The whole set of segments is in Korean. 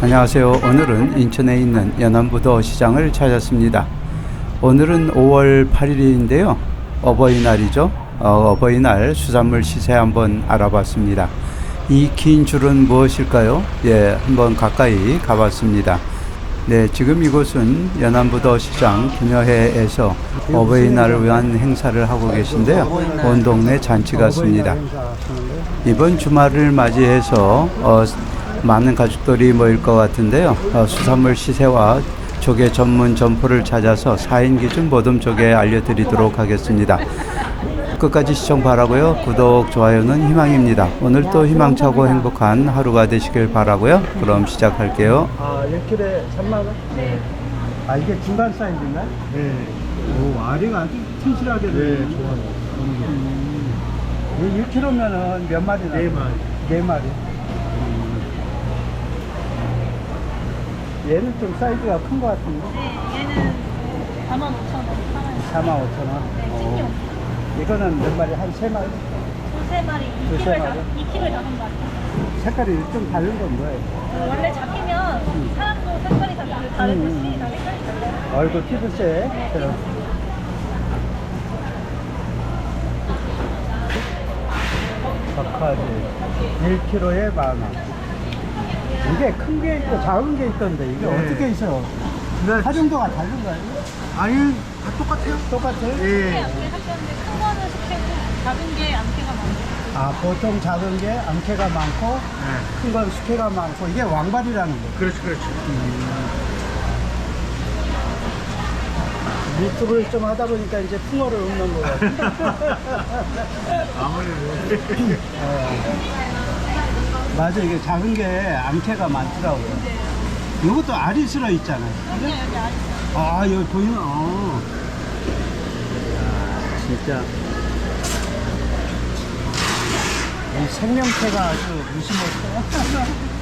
안녕하세요. 오늘은 인천에 있는 연안부도 시장을 찾았습니다. 오늘은 5월 8일인데요. 어버이날이죠. 어, 어버이날 수산물 시세 한번 알아봤습니다. 이 긴 줄은 무엇일까요? 예, 한번 가까이 가봤습니다. 네, 지금 이곳은 연안부도 시장 기녀회에서 어버이날을 위한 행사를 하고 계신데요. 온 동네 잔치 같습니다. 이번 주말을 맞이해서 어, 많은 가족들이 모일 것 같은데요. 어, 수산물 시세와 조개 전문 점포를 찾아서 4인 기준 모듬 조개 알려드리도록 하겠습니다. 끝까지 시청 바라고요. 구독, 좋아요는 희망입니다. 오늘도 희망차고 행복한 하루가 되시길 바라고요. 그럼 시작할게요. 아, 1kg에 3만 원? 네. 아, 이게 중간 사이즈인가? 네. 오, 알이가 아주 튼실하게 네, 좋아요. 음. 1kg면은 몇 마리나? 네 마리. 네 마리. 음. 얘는 좀 사이즈가 큰 것 같은데? 네, 얘는 45,000원 팔아요. 4만 5천 원? 네, 어. 찐용. 이거는 몇 마리? 한 세 마리? 두세 마리, 두세 2kg에 마리? 2kg에 다섯 마리. 색깔이 좀 다른 건 뭐예요? 그 원래 잡히면 사람도 색깔이 다 다르- 다르듯이 음. 다 색깔이 달라요. 얼굴 피부색. 그럼. 박하지 1kg에 만 원. 이게 큰 게 있고 작은 게 있던데 이게 네. 어떻게 있어요? 활용도가 다른가요? 아니 다 똑같아요. 똑같아요? 예. 암캐 섞였는데 큰 거는 숙회고 작은 게 암캐가 많아요. 아 보통 작은 게 암캐가 많고 네. 큰 건 수캐가 많고 이게 왕발이라는 거예요. 그렇지 그렇지. 유튜브를 좀 하다 보니까 이제 풍어를 읊는 거 같아요. 아무래도 맞아 이게 작은 게 암캐가 많더라고요. 이것도 알이 쓸어 있잖아요. 여기 여기 아직 아 여기 보이나? 어. 야, 진짜 이 생명체가 아주 무심했어요.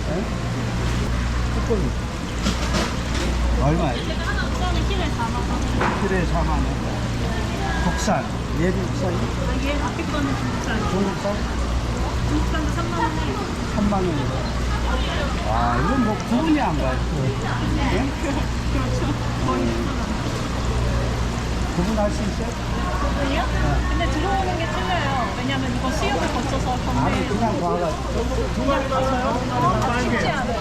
네? 쭈꾸미 얼마예요? 이거는 키로에 4만 원. 키로에 4만 원. 국산 얘도 국산 아, 얘 앞에 거는 중국산. 중국산 중국산도 3만 원이에요. 3만 원이요. 아 이건 뭐 구분이 안 가요. 네? 그렇죠. 거의 구분할 수 있어요? 그거든요. 근데 들어오는 게 틀려요. 왜냐면 이거 수육을 거쳐서 아니 건데 그냥 봐가지고 그냥 가서요. 쉽지 않아요.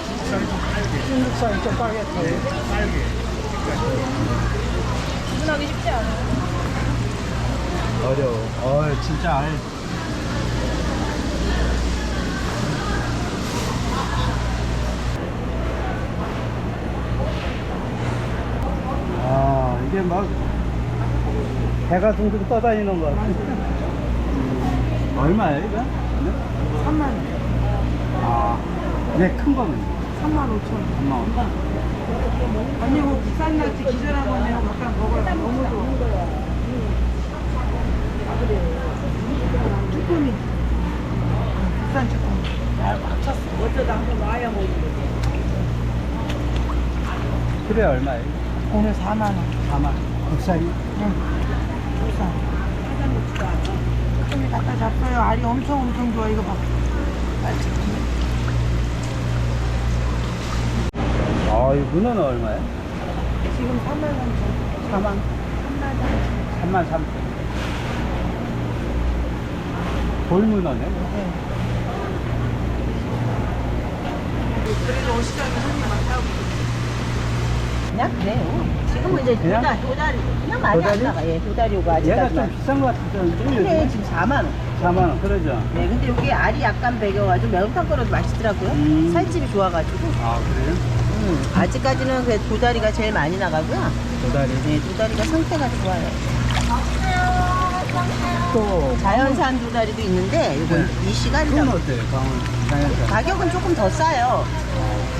중국산 좀 빠겠어요. 구분하기 쉽지 않아요. 어려워. 어, 진짜 알. 아, 이게 막 배가 둥둥 떠다니는 것 같아. 얼마예요, 이거? 3만 원, 아, 네, 큰 거는 3만 5천 원. 3만 원. 언니 뭐 부산 낙지 기절한 거네요. 갖다 먹어요. 너무 좋아. 쭈꾸미. 부산 쭈꾸미. 어쩌다 한번 와야 먹지. 그래, 얼마예요? 오늘 4만 원. 4만 원. 국산이? 응. 부산. 쭈꾸미 갖다 잡어요. 알이 엄청 엄청 좋아. 이거 봐. 아, 이 문어는 얼마예요? 지금 3만 원. 4만? 3만 3천. 돌문어네? 네. 그래도 오시장에 손님 많다고. 그냥 그래요. 지금은 이제 그냥? 도다, 도다리, 그냥 많이 도다리? 안 나가. 예, 도다리고 얘가 좀 아직까지만. 비싼 것 같은데, 근데 요즘에? 지금 4만 원. 4만 원, 그러죠? 네, 근데 여기 알이 약간 배겨가지고 매운탕 끓여도 맛있더라고요. 음. 살집이 좋아가지고. 아, 그래요? 음, 아직까지는 그 도다리가 제일 많이 나가고요. 도다리. 네, 도다리가 상태가 좋아요. 또, 자연산 도다리도 있는데, 이건 네. 이 그건 시간이라고. 어때요, 강원 자연산? 가격은 조금 더 싸요.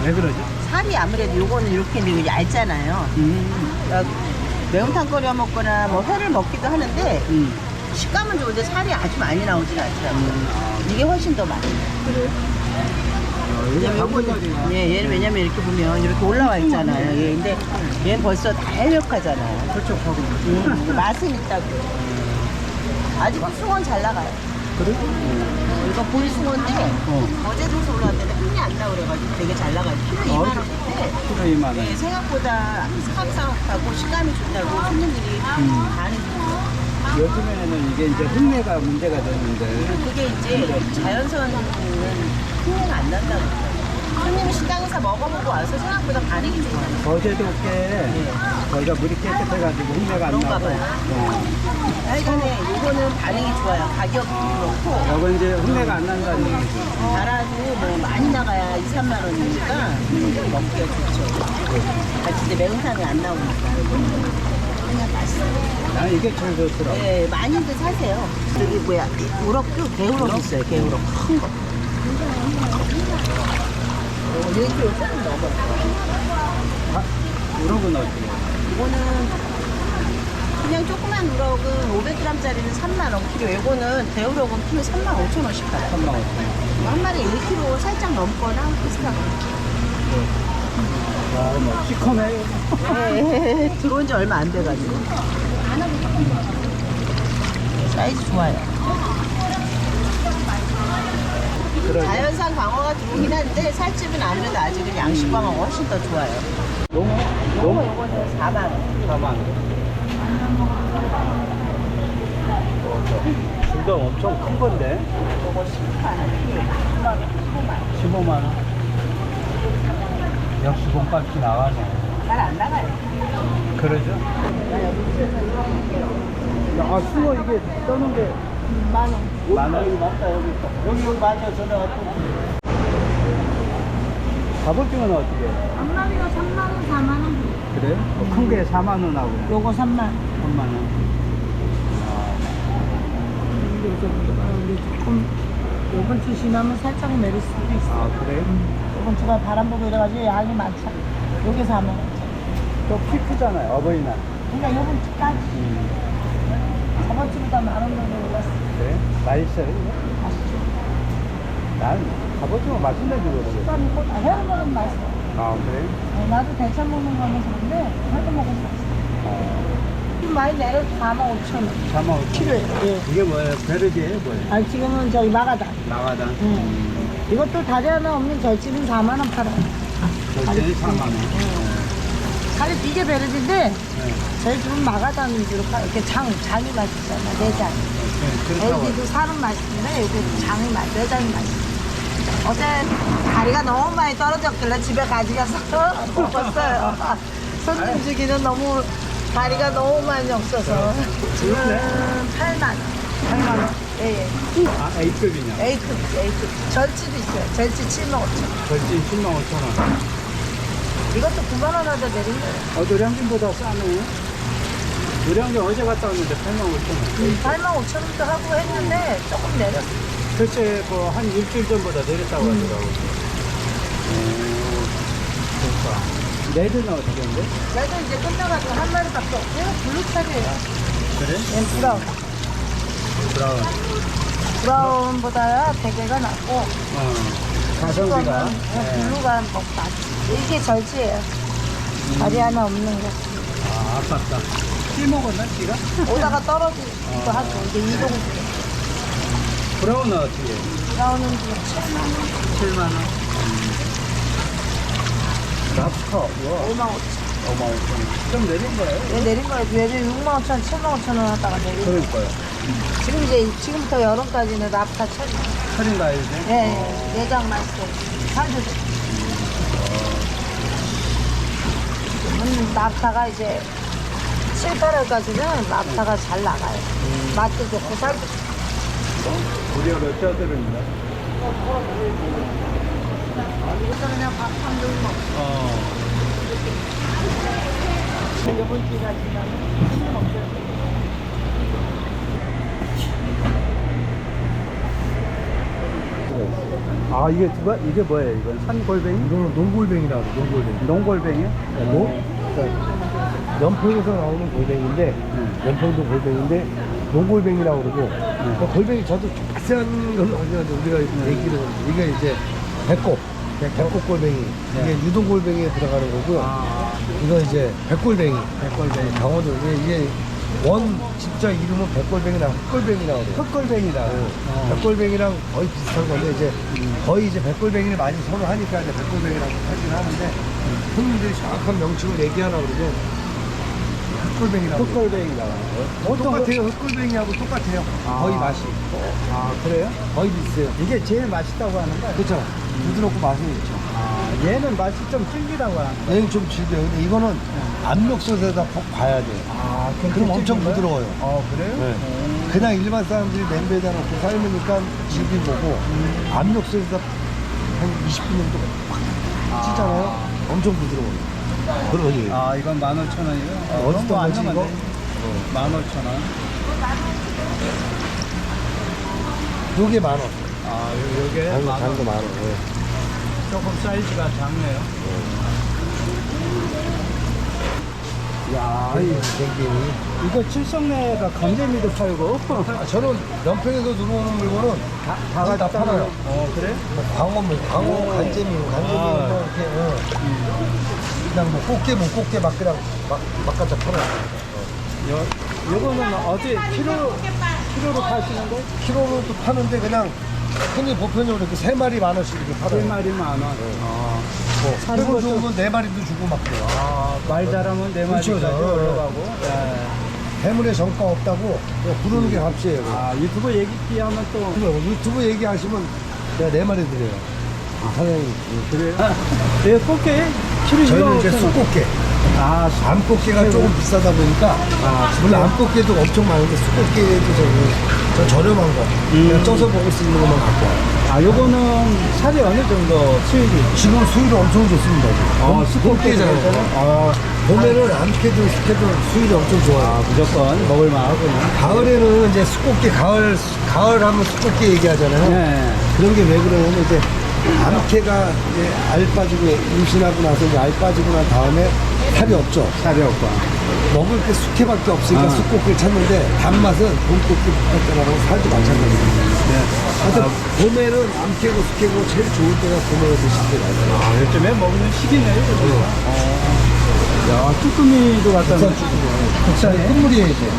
왜 그러죠? 살이 아무래도 요거는 이렇게 되게 얇잖아요. 음, 그러니까 매운탕 끓여 먹거나 뭐 회를 먹기도 하는데, 음. 식감은 좋은데 살이 아주 많이 나오진 않더라고요. 음, 아, 이게 훨씬 더 많아요. 어, 이게 강원도리가. 예, 얘는 왜냐면 이렇게 보면 이렇게 올라와 있잖아요. 예, 근데 얘는 벌써 다 해력하잖아요. 촉촉하고. 음, 맛은 있다고. 아직 숭어는 잘 나가요. 그래? 이거 보리숭어인데 어. 어제도 올라왔는데 흥이 안 나고 그래가지고 되게 잘 나가지고 키로 어? 2만 원인데 키로 2만 원. 네, 생각보다 사각사각하고 식감이 좋다고 손님들이 음. 좋아요. 요즘에는 이게 이제 흙내가 문제가 되는데 그게 이제 자연선은 흥미가 안 난다고 그래요. 손님이 시장에서 먹어보고 와서 생각보다 반응이 좋아요. 거제도께 거기가 물이 깨끗해가지고 흙내가 안 그런가 나고 봐요. 어. 하여간에 이거는 반응이 좋아요. 가격도 그렇고 여기 이제 흙내가 안 난다는 얘기죠. 달아도 뭐 많이 나가야 2, 3만 원이니까 먹기가 좋죠. 같이 이제 매운탕이 안 나오니까. 그냥 맛있어요. 난 이게 제일 좋더라고. 네, 많이들 사세요. 저기 뭐야, 이 우럭도 개우럭 있어요, 개우럭. 큰 거. 어, 1kg 좀 넘어요. 아, 우럭은 어떻게? 이거는 그냥 조그만 우럭은 500g짜리는 3만원 키로. 이거는 대우럭은 키로 3만 5천 원씩 가요. 3만 5천 원. 한 마리 1kg 살짝 넘거나 비슷하고. 와, 뭐 시커매요. 네, 들어온 지 얼마 안 돼가지고. 사이즈 좋아요. 그러게. 자연산 광어가 들어오긴 한데 살집은 아무래도 아직은 양식 광어가 훨씬 더 좋아요. 너무 너무 요거는 4만 원. 4만 원. 둘다 엄청 큰 건데 요거 10만 원. 15만 원. 역시 몸값이 나가네. 잘 안 나가요. 그러죠? 아, 숭어 이게 떠는 게 만 원. 만 원? 맞다, 여기 있다. 여기, 여기 맞아, 전화가 또. 갑오징어는 어떻게? 한 마리가 3만 원, 4만 원. 그래? 큰게 4만 원하고 요거 3만 원. 3만 원. 조금 요번 주 지나면 살짝 내릴 수도 있어. 아, 그래? 요번 주가 바람 보고 이래가지고 양이 많잖아. 여기 사면. 또키 크잖아요, 어버이날. 그러니까 요번 주까지 저번 주보다 만원 정도? 맛있어요? 맛있죠. 난 갑오징어 맛있는 줄 모르겠어. 뭐 회로 먹으면 맛있어. 아, 그래? 어, 나도 대천 먹는 거는 좋은데 회로 먹으면 맛있어. 어, 좀 많이 내려 4만 5천 원. 4만 5천 키로에. 예. 이게 뭐예요? 베르디예요, 뭐예요? 아 지금은 저기 마가다. 나가다. 응. 이것도 다리 하나 없는 절집은 4만 원 팔아요. 절제는 4만 원. 살이 비계 베르디인데 네. 저희 집은 마가다는 주로 팔 이렇게 장, 장이 맛있잖아, 내장. 네. LG도 살은 맛있는데 여기 장이 맛, 내장이 맛있어. 어제 다리가 너무 많이 떨어졌길래 집에 가져가서 먹었어요. 손님 주기는 너무 다리가 너무 많이 없어서. 지금 8만 원. 8만 원? 예, 예. 아, A급이냐? A급, A급. 절치도 있어요. 절치 7만 5천 원. 절진 10만 5천 원. 이것도 9만 원하다 내린 거예요. 어, 노량진보다 싸네. 노량진 어제 갔다 왔는데 8만 5천 원. 8만 5천 원도 하고 했는데 조금 내렸어. 글쎄, 뭐, 한 일주일 전보다 내렸다고 하더라고. 오, 좋다. 내일은 어떻게 한데? 저희도 이제 끝나가지고 한 마리밖에 없고요. 블루차리예요. 그래? 얘는 브라운. 브라운. 브라운보다 대게가 낫고 어. 가성비가. 이거는 네. 블루가 뭐 낫지. 이게 절지예요. 다리 하나 없는 거. 아, 아깝다. 씨 먹었나, 씨가? 오다가 떨어지기도 하고 이제 이동 브라운은 어떻게 해? 브라운은 지금 7만 원, 7만 원. 랍스터, 와. 5만 5천 5만 5천 원. 좀 내린 거예요? 원. 내린 거예요. 얘를 6만 5천 원, 7만 5천 원 하다가 내린 거. 그러니까요. 지금 이제 지금부터 여름까지는 랍스타 철이. 철인 가야지. 예, 예. 내장 맛있어. 산주도. 음, 랍스타가 이제 7, 8월까지는 랍스타가 잘 나가요. 맛도 좋고 살도 좋고. 우리가 몇 자들은가? 이것도 그냥 밥한 점 먹고. 어. 이번 주가 지나면 힘이 없어요. 아 이게 누가 이게 뭐예요? 이건 산골뱅이? 이거는 농골뱅이라고 농골뱅이. 농골뱅이요? 농? 그러니까 연평에서 나오는 골뱅이인데 네. 연평도 골뱅이인데 농골뱅이라고 그러고 그 골뱅이 저도 자세한 건 아니었는데 우리가 얘기를 이게 이제 배꼽 배꼽 골뱅이 이게 유동 골뱅이에 들어가는 거고요. 아 이거 이제 백골뱅이 백골뱅이. 강원도 이게, 이게 원 진짜 이름은 백골뱅이나 흑골뱅이라고 그래요. 흑골뱅이다. 어. 백골뱅이랑 거의 비슷한 건데 이제 거의 이제 백골뱅이를 많이 선호하니까 이제 백골뱅이라고 하긴 하는데 손님들이 정확한 명칭을 얘기하라 그러면 흑골뱅이라고 그래요. 흑골뱅이다. 어떤 똑같아요. 흑골뱅이하고 똑같아요. 아. 거의 맛이 아 그래요? 거의 비슷해요. 이게 제일 맛있다고 하는 거야. 그렇죠. 부드럽고 맛이 있죠. 아, 얘는 맛이 좀 질기다고 하는 거야. 얘는 좀 질겨요. 근데 이거는 압력솥에다 푹 봐야 돼요. 아, 그럼 엄청 부드러워요. 어 그래요? 네. 음. 그냥 일반 사람들이 냄비에다 놓고 삶으니까 질긴 거고 압력솥에다 한 20분 정도 팍 찌잖아요. 엄청 부드러워요. 그러니 아 이건 15,000원이요? 어, 어디서 너무 안 거지, 남았네. 이거? 15,000원. 요게 만 원. 아 요- 요게 장도, 10,000원. 장도 만 원. 예. 조금 사이즈가 작네요. 야, 이, 생김이. 이거 칠성내가 감재미도 팔고 아, 저는 연평에서 들어오는 물건은 다, 거의 다 팔아요. 어 그래? 뭐 광어물, 광어, 간재미, 간재미 아. 뭐 이렇게 어. 그냥 뭐 꽃게, 뭐 꽃게 막 그냥 막, 막 갖다 팔아요. 요, 요거는 어디 키로 키로로 파시는 거? 키로로 또 파는데 그냥 흔히 보편적으로 이렇게 세 마리 만 원씩 이렇게 세 팔아요. 마리 만 원. 어. 뭐, 사는 살고 것도- 좋으면 네 마리도 주고 막 그래요. 아, 말 잘하면 네 마리까지 그렇죠. 올라가고. 예. 해물에 정가 없다고 그냥 부르는 게 값이에요. 아 유튜브 얘기 하면 또 유튜브 얘기하시면 내가 네 마리 드려요. 사장님. 그래요? 네, 꽃게 저희는 이제 2만 5천 원. 쑥꽃게. 아, 수- 암꽃게가 조금 비싸다 보니까 물론 암꽃게도 엄청 많은데 쑥꽃게도 저기 저 저렴한 거 그냥 쪄서 먹을 수 있는 것만 갖고 와요. 아, 요거는 살이 어느 정도 수익이? 지금 수율이 엄청 좋습니다. 아, 쑥꽃게잖아요. 아, 봄에는 암캐도 쑥캐도 수율이 엄청 아, 좋아요. 무조건 먹을만 하군요. 가을에는 이제 쑥꽃게 가을 가을 하면 쑥꽃게 얘기하잖아요. 네. 그런 게 왜 그러냐면 이제 암캐가 이제 알 빠지고 임신하고 나서 이제 알 빠지고 난 다음에 살이 없죠. 살이 없고. 먹을 게 숙회밖에 없으니까 아. 쑥꽃게를 찾는데 단맛은 봄꽃게 볶았잖아요. 살도 마찬가지입니다. 네. 하여튼 봄에는 암캐고 숙회고 제일 좋을 때가 봄에 드실 때가 있어요. 아, 요즘에 먹는 시기네요. 그죠? 어. 야, 쭈꾸미도 갖다 국산 놓- 쭈꾸미. 국산이에요? 끝물이에요 이제.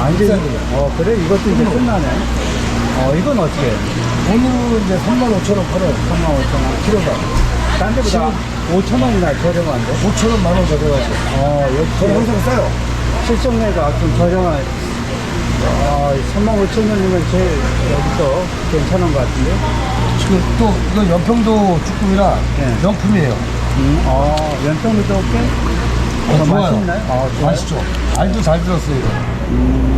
아, 이제, 국산이요. 어, 그래? 이것도 이제 끝나네. 어, 이건 어떻게? 오늘은 이제 3만 5천 원 팔아요. 35,000원. 키로당. 딴 데보다 5,000원이나 저렴한데? 5천 원, 만원 저렴하죠. 어, 저는 역시 항상 싸요. 실성내가 좀 저렴한. 아, 35,000원이면 제일 여기서 괜찮은 것 같은데? 지금 또 이건 연평도 쭈꾸미라 네. 명품이에요. 음, 어, 연평도 꽤? 어, 어, 좋아요. 맛있나요? 아, 좋아요. 맛있죠. 알도 잘 들었어요, 이거.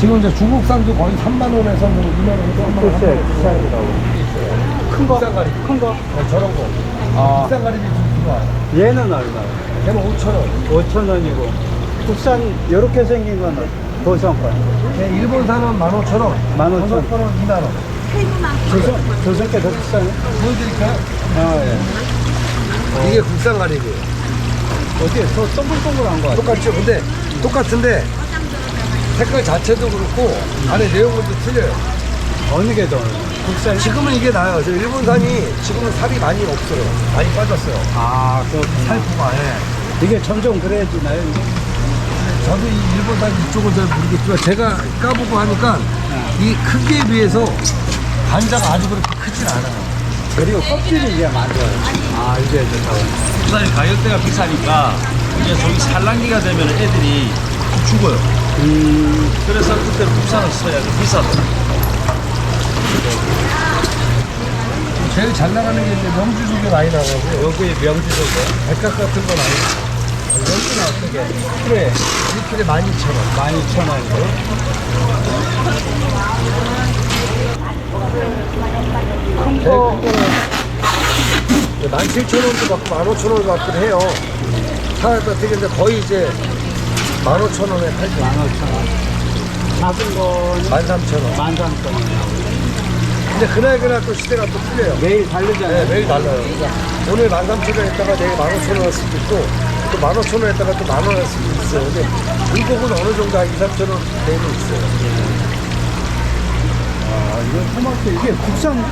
지금 이제 중국산도 거의 3만 원에서 뭐 2만 원에서 3만 원. 글쎄, 비싸더라고. 큰 거? 비싼 가리비. 큰 거? 네, 저런 거. 아, 비싼 가리비 좀 좋아. 얘는 얼마요? 걔는 5천 원. 5,000원이고. 국산, 요렇게 생긴 건 도성권. 걔 일본산은 15,000원. 15,000원. 한국산은 2만 원. 조선, 조선께 더 비싸네? 보여드릴까요? 아, 예. 이게 국산 가리비예요. 어떻게 더 동글동글한 거 같아? 똑같죠? 근데 똑같은데 색깔 자체도 그렇고 안에 내용물도 틀려요. 어느 게 더? 국산? 지금은 이게 나아요. 저 일본산이 지금은 살이 많이 없어요. 많이 빠졌어요. 아, 그렇구나. 살포가. 예. 이게 점점 그래지나요? 이게? 저도 이 일본산 이쪽은 잘 모르겠지만 제가 까보고 하니까 이 크기에 비해서 반자가 아주 그렇게 크진 않아요. 그리고 껍질이 이제 맞아요. 아, 이게 좋다고. 부산이 가격대가 비싸니까 이제 저기 산란기가 되면 애들이 죽어요. 음, 그래서 그때 국산을 써야 돼. 비싸더라고. 제일 잘 나가는 게 이제 명주 쪽에 많이 나가고 여기 명지소고. 백각 같은 건 아니고 여기는 어떻게? 그래 1kg에 12,000원 12,000원이고. 큰 거, 17,000원도 받고 15,000원 받고 해요 사야가 되게 이제 거의 이제 15,000원에 팔죠 15,000원. 작은 거는 13,000원. 13,000원. 근데 그날 그날 또 시대가 또 틀려요. 매일 네, 다르잖아요. 매일 달라요. 그러니까 오늘 13,000원 했다가 내일 15,000원 할 수도 있고 또 15,000원 했다가 또 만원할 수도 있어요. 근데 물고기는 어느 정도 한 2, 3,000원 내는 있어요. 아, 이거 토마토, 이게 국산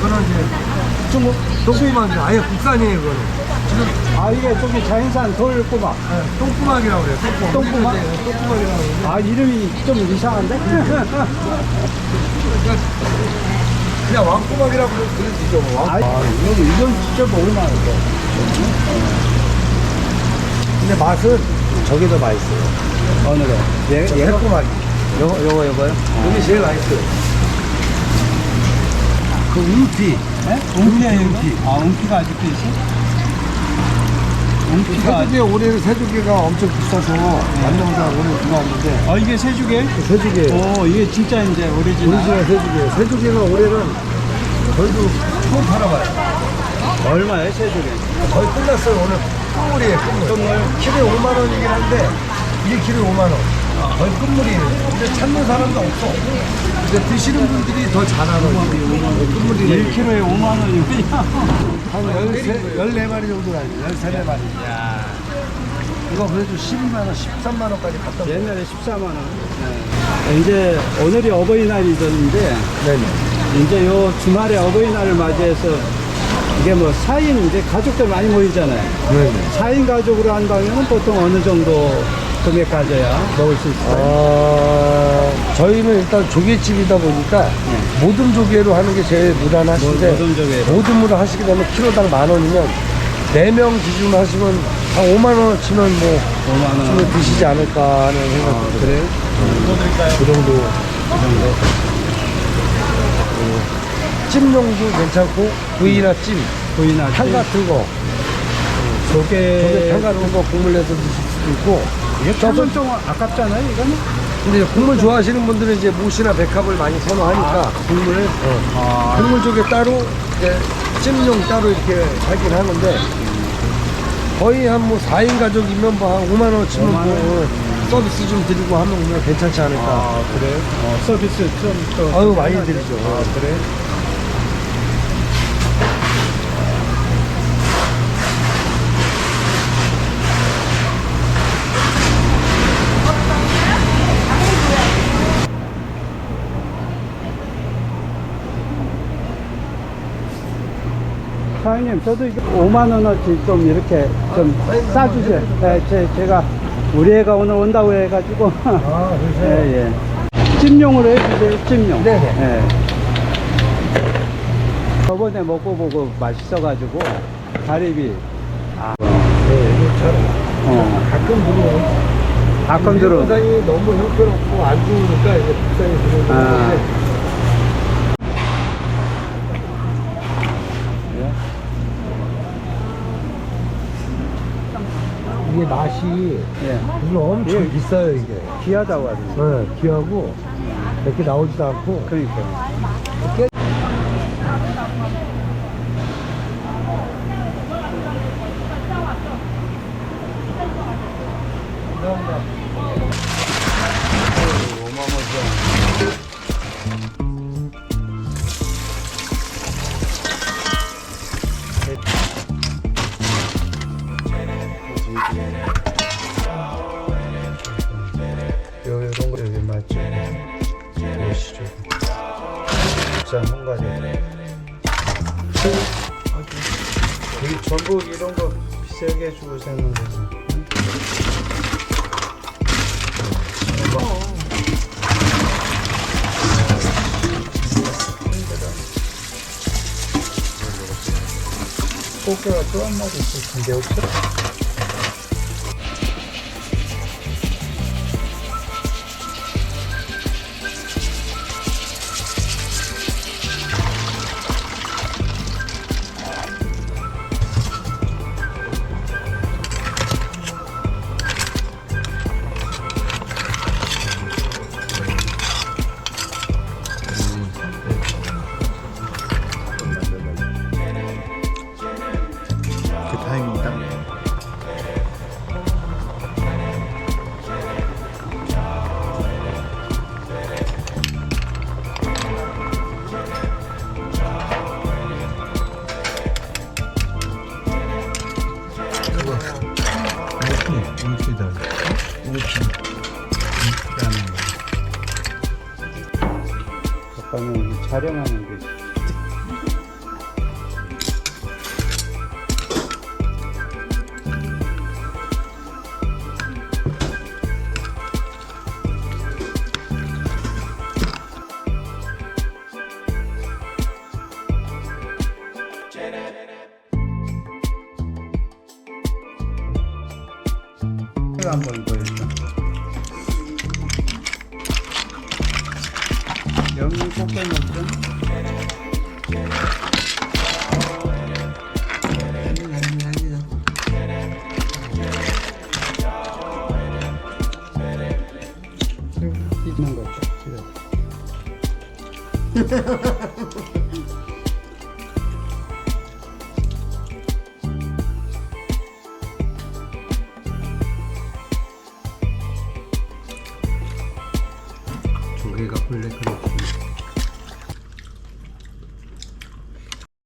그거는 이제 중국 독수리만 아예 국산이에요 그거는. 지금 아 이게 저기 자연산 돌꼬막 네, 똥꾸막이라고 그래요. 똥꾸막. 똥꾸막? 네, 똥꾸막이라고 그래요. 아 이름이 좀 이상한데? 그냥 왕꾸막이라고 그래도 되죠. 뭐. 왕- 아 이거 이건 진짜 먹을만한데 근데 맛은 저게 더 맛있어요. 어느 거? 얘, 저 얘가? 새꾸막이. 요거 요거 요거요? 이게 제일 맛있어요. 그. 네? 웅피야 이거? 웅피. 아 웅피가 아직도 있어? 새조개 올해는 새조개가 엄청 비싸서 만나보다 올해 들어왔는데. 아 이게 새조개? 새조개 오 이게 진짜 이제 오리지널. 오리지널 새조개 새조개가 올해는 저희도 처음 팔아봐요. 얼마예요 새조개? 거의 끝났어요 오늘. 끝물이에요 끝물 키로에 5만 원이긴 한데 1kg에 5만 원 끝물이에요. 근데 찾는 사람도 없어. 근데 드시는 분들이 더잘 알아요. 끝물이래 1kg에 5만 원이면 한 13, 14마리 정도 나요. 13마리. 이거 그래도 12만 원 13만 원까지 갔다 옛날에 14만 원. 네. 이제 오늘이 어버이날이던데 네네. 이제 요 주말에 어버이날을 맞이해서 이게 뭐 4인 이제 가족들 많이 모이잖아요. 네네. 4인 가족으로 한다면 보통 어느 정도 금액 가져야 먹을 수 있어요? 아, 저희는 일단 조개집이다 보니까 모든 조개로 하는 게 제일 무난하신데 모든 조개로. 모든으로 하시게 되면 키로당 만 원이면 네명 기준 하시면 한 5만 원 치면 뭐 5만 원. 드시지 않을까 하는 생각이 아. 그래요? 그 정도 그 정도 그 찜용도 괜찮고 구이나 찜, 부인할 탕 같은 거 조개 조개 탕 같은 거 국물 내서 드실 수도 있고 이게 조금 좀 아깝잖아요, 이거는? 근데 이제 국물 좋아하시는 분들은 이제 무시나 백합을 많이 선호하니까 국물을 아, 국물 쪽에 따로 이제 찜용 따로 이렇게 하긴 하는데 거의 한 뭐 4인 가족이면 뭐한 5만 원 치면 5만 원? 뭐 서비스 좀 드리고 하면 그냥 괜찮지 않을까. 아, 그래요? 어, 서비스 좀 또. 아유 많이 드리죠. 아, 그래? 사장님, 저도 이거 5만 원어치 좀 이렇게 좀 싸주세요. 네, 제, 제가 우리 애가 오늘 온다고 해가지고. 아 그러세요? 예, 예. 찜용으로 해주세요, 찜용. 네 네. 예. 저번에 먹고 보고 맛있어가지고, 가리비. 아, 네, 이거 참 어. 가끔 들어요. 가끔 들어. 영상이 너무 형편없고 안 좋으니까 이제 비싸게 들어오는 아. 건데 이게 맛이 예. 이게 엄청 예. 비싸요 이게. 귀하다고 하던데. 네, 귀하고 이렇게 나오지도 않고 그러니까. 요, 꽃게가 또 한 마리 있을 텐데 혹시? 촬영하는 여기 꽃게 먹던 있는 거죠.